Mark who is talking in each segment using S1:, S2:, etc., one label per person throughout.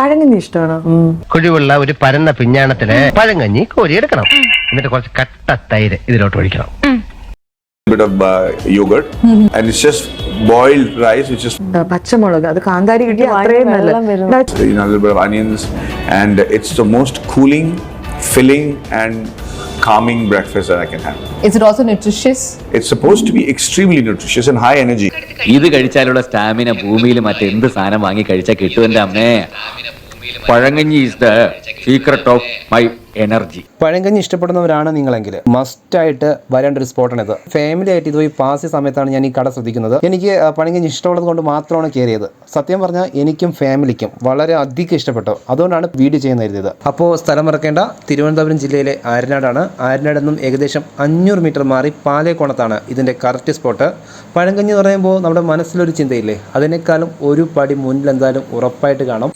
S1: പഴങ്കഞ്ഞി ഇഷ്ടമാണോ?
S2: കുഴിവുള്ള ഒരു പരന്ന പിഞ്ഞാണത്തിൽ പഴങ്കഞ്ഞി കോരിയെടുക്കണം എന്നിട്ട് കുറച്ച് കട്ട തൈര് ഇതിലോട്ട് ഒഴിക്കണം.
S3: bit of uh, yogurt and it's just boiled rice which is
S1: പച്ചമുളക്. അത് കാന്താരി കിട്ടിയ അത്രയും
S4: വെള്ളം വരും.
S1: നല്ല
S3: you know, a little bit of onions and it's the most cooling filling and calming breakfast that I can have.
S5: Is it also nutritious?
S3: It's supposed to be extremely nutritious and high energy.
S6: ഇത് കഴിച്ചാലുള്ള stamina ഭൂമിയിൽ മറ്റെന്ത് സാധനം വാങ്ങി കഴിച്ചാൽ കിട്ടും എന്റെ അമ്മേ pazhankanji is the secret of my energy
S7: പഴങ്കഞ്ഞി ഇഷ്ടപ്പെടുന്നവരാണ് നിങ്ങളെങ്കിൽ. മസ്റ്റ് ആയിട്ട് വരേണ്ട ഒരു സ്പോട്ടാണിത് ഫാമിലി ആയിട്ട് ഇതുപോയി പാസ് ചെയ്ത സമയത്താണ് ഞാൻ ഈ കട ശ്രദ്ധിക്കുന്നത്. എനിക്ക് പഴങ്കഞ്ഞി ഇഷ്ടമുള്ളത് കൊണ്ട് മാത്രമാണ് കയറിയത്. സത്യം പറഞ്ഞാൽ എനിക്കും ഫാമിലിക്കും വളരെ അധികം ഇഷ്ടപ്പെട്ടു. അതുകൊണ്ടാണ് വീഡിയോ ചെയ്യുന്ന കരുതിയത്. അപ്പോൾ സ്ഥലം മറക്കേണ്ട തിരുവനന്തപുരം ജില്ലയിലെ ആര്യനാടാണ്. ആര്യനാട് നിന്നും ഏകദേശം അഞ്ഞൂറ് മീറ്റർ മാറി പാലേക്കോണത്താണ് ഇതിന്റെ കറക്റ്റ് സ്പോട്ട് പഴങ്കഞ്ഞി എന്ന് പറയുമ്പോൾ നമ്മുടെ മനസ്സിലൊരു ചിന്തയില്ലേ? അതിനേക്കാളും ഒരു പടി മുന്നിൽ എന്തായാലും ഉറപ്പായിട്ട് കാണും.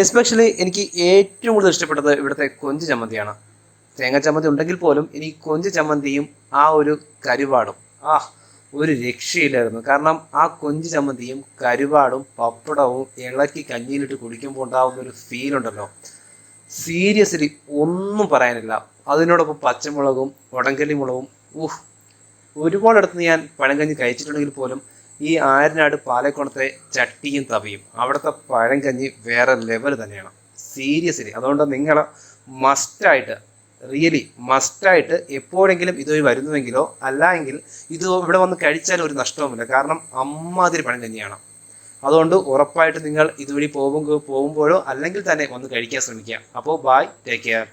S7: എസ്പെഷ്യലി എനിക്ക് ഏറ്റവും കൂടുതൽ ഇഷ്ടപ്പെട്ടത് ഇവിടുത്തെ കൊഞ്ച് ചമ്മന്തിയാണ്. തേങ്ങ ചമ്മന്തി ഉണ്ടെങ്കിൽ പോലും എനിക്ക് കൊഞ്ച് ചമ്മന്തിയും ആ ഒരു കരുവാടും ആ ഒരു രക്ഷയില്ലായിരുന്നു. കാരണം ആ കൊഞ്ച് ചമ്മന്തിയും കരുവാടും പപ്പടവും ഇളക്കി കഞ്ഞിയിലിട്ട് കുടിക്കുമ്പോൾ ഉണ്ടാകുന്ന ഒരു ഫീൽ ഉണ്ടല്ലോ. സീരിയസ്ലി ഒന്നും പറയാനില്ല. അതിനോടൊപ്പം പച്ചമുളകും ഉടങ്കലി മുളകും ഊഹ് ഒരുപാടിടത്ത് ഞാൻ പഴങ്കഞ്ഞി കഴിച്ചിട്ടുണ്ടെങ്കിൽ പോലും ഈ ആര്യനാട് പാലക്കുണത്തെ ചട്ടിയും തവിയും അവിടുത്തെ പഴങ്കഞ്ഞി വേറെ ലെവൽ തന്നെയാണ്. സീരിയസ്ലി അതുകൊണ്ട് നിങ്ങൾ മസ്റ്റായിട്ട് റിയലി മസ്റ്റായിട്ട് എപ്പോഴെങ്കിലും ഇതുവഴി വരുന്നുവെങ്കിലോ അല്ല എങ്കിൽ ഇത് ഇവിടെ വന്ന് കഴിച്ചാൽ ഒരു നഷ്ടവുമില്ല. കാരണം അമ്മാതിരി പഴങ്കഞ്ഞിയാണ് അതുകൊണ്ട് ഉറപ്പായിട്ട് നിങ്ങൾ ഇതുവഴി പോകുമ്പോഴോ അല്ലെങ്കിൽ തന്നെ വന്ന് കഴിക്കാൻ ശ്രമിക്കുക. അപ്പോൾ ബായ് ടേക്ക് കെയർ